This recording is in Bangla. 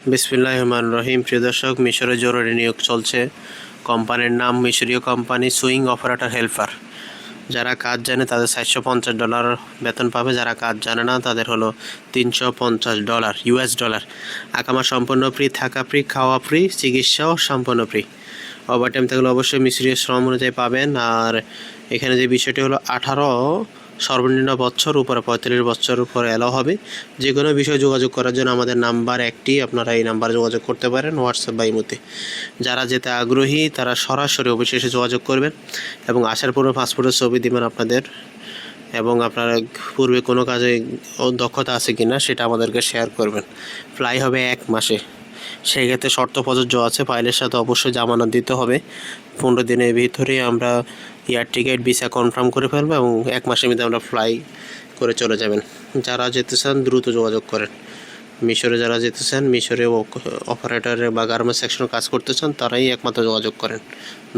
বিসমিল্লাহ রহমান রহিম প্রিয় দর্শক, মিশরে জরুরি নিয়োগ চলছে। কোম্পানির নাম মিশরীয় কোম্পানি সুইং অপারেটর হেল্পার যারা কাজ জানে তাদের সাতশো পঞ্চাশ ডলার বেতন পাবে, যারা কাজ জানে না তাদের হলো তিনশো পঞ্চাশ ডলার, ইউএস ডলার। আকামা সম্পূর্ণ ফ্রি, থাকা ফ্রি, খাওয়া ফ্রি, চিকিৎসাও সম্পূর্ণ ফ্রি। ওভারটাইম থাকলে অবশ্যই মিশরীয় শ্রম অনুযায়ী পাবেন। আর এখানে যে বিষয়টি হলো, আঠারো সর্বনিম্ন বছর উপরে, পঁয়তাল্লিশ বছর উপরে এলাও হবে। যে কোনো বিষয়ে যোগাযোগ করার জন্য আমাদের নাম্বার একটি, আপনারা এই নাম্বারে যোগাযোগ করতে পারেন হোয়াটসঅ্যাপ বা ইমোতে। যারা যেতে আগ্রহী, তারা সরাসরি অফিসে এসে যোগাযোগ করবেন এবং আসার পূর্বে পাসপোর্টের ছবি দেবেন আপনাদের এবং আপনারা পূর্বে কোনো কাজে দক্ষতা আছে কি না সেটা আমাদেরকে শেয়ার করবেন। ফ্লাই হবে এক মাসে। সেই ক্ষেত্রে শর্ত প্রযোজ্য আছে, ফাইলের সাথে অবশ্যই জামানত দিতে হবে। পনেরো দিনের ভিতরে আমরা এয়ার টিকিট, ভিসা কনফার্ম করে ফেলব এবং এক মাসের মধ্যে আমরা ফ্লাই করে চলে যাবেন। যারা যেতে চান, দ্রুত যোগাযোগ করেন। মিশরে যারা যেতে চান, মিশরে অপারেটরে বা গার্মেন্টস সেকশনে কাজ করতে চান, তারাই একমাত্র যোগাযোগ করেন।